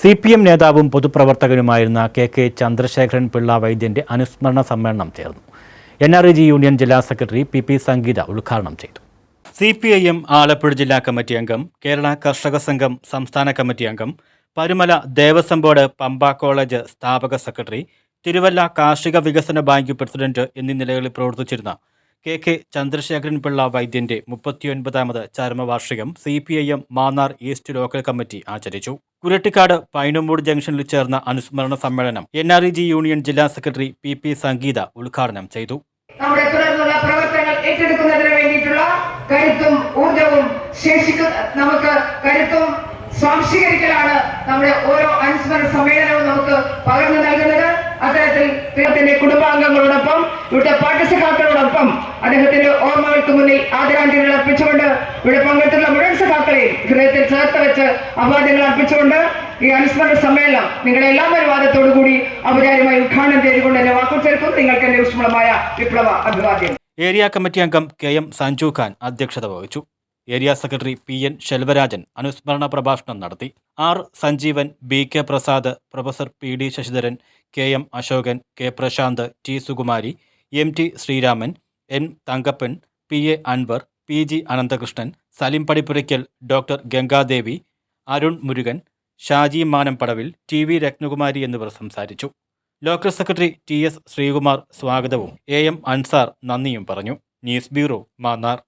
C P M നേതാവും പൊതുപ്രവർത്തകനുമായിരുന്ന K K Chandrasekharan Pillai വൈദ്യന്റെ അനുസ്മരണ സമ്മേളനം ചേർന്നു. എൻ ആർ ജി യൂണിയൻ ജില്ലാ സെക്രട്ടറി പി പി സംഗീത ഉദ്ഘാടനം ചെയ്തു. C P I M Alappuzha ജില്ലാ കമ്മിറ്റി അംഗം കേരള കർഷക സംഘം സംസ്ഥാന കമ്മിറ്റി അംഗം പരുമല ദേവസ്വം ബോർഡ് പമ്പ കോളേജ് സ്ഥാപക secretary Thiruvalla Karshika Vikasana bank president എന്നീ നിലകളിൽ പ്രവർത്തിച്ചിരുന്ന കെ കെ ചന്ദ്രശേഖരൻ പിള്ള വൈദ്യന്റെ മുപ്പത്തിയൊൻപതാമത് ചരമവാർഷികം C P I M Mannar east local committee ആചരിച്ചു. കുരട്ടിക്കാട് പൈനമൂട് ജംഗ്ഷനിൽ ചേർന്ന അനുസ്മരണ സമ്മേളനം N R E G union ജില്ലാ സെക്രട്ടറി പി പി സംഗീത ഉദ്ഘാടനം ചെയ്തു. നമ്മുടെ പ്രവർത്തനങ്ങൾ ഏറ്റെടുക്കുന്നതിന് കരുത്തും ഊർജവും ശേഷിക്കു നമുക്ക് കരുത്തും സ്വാംശീകരിക്കലാണ് നമ്മുടെ ഓരോ അനുസ്മരണ സമ്മേളനവും നമുക്ക് പകർന്നു നൽകുന്നത്. അത്തരത്തിൽ കുടുംബാംഗങ്ങളോടൊപ്പം ഇവിടുത്തെ പാഠ്യസഖാക്കളോടൊപ്പം അദ്ദേഹത്തിന്റെ ഓർമ്മകൾക്ക് മുന്നിൽ ആദരാഞ്ജലികൾ അർപ്പിച്ചുകൊണ്ട് ഇവിടെ പങ്കെടുത്തുള്ള മുഴുവൻ സഖാക്കളെയും ഹൃദയത്തിൽ ചേർത്ത് വെച്ച് അവാർഡുകൾ അർപ്പിച്ചുകൊണ്ട് ഈ അനുസ്മരണ സമ്മേളനം നിങ്ങളുടെ എല്ലാ അനുവാദത്തോടു കൂടി ഔപചാരികമായി ഉദ്ഘാടനം ചെയ്തുകൊണ്ട് എന്നെ വാക്കു ചേർക്കും നിങ്ങൾക്ക് എന്റെ ഊഷ്മളമായ വിപ്ലവ അഭിവാദ്യം ഏരിയ കമ്മിറ്റി അംഗം കെ എം സഞ്ജു ഖാൻ അധ്യക്ഷത വഹിച്ചു. Area secretary P N Selvarajan അനുസ്മരണ പ്രഭാഷണം നടത്തി. R Sanjeevan B K Prasad professor P D Sasidharan K M Asokan K Prasanth T Sukumari M T Sreeraman N Thankappan P A Anwar P G Ananthakrishnan Salim Padippurackal doctor Gangadevi Arun Murukan Shaji Manam Padavil T V Rathnakumari എന്നിവർ സംസാരിച്ചു. Local secretary T S Sreekumar സ്വാഗതവും A M Ansar നന്ദിയും പറഞ്ഞു. News bureau Mannar.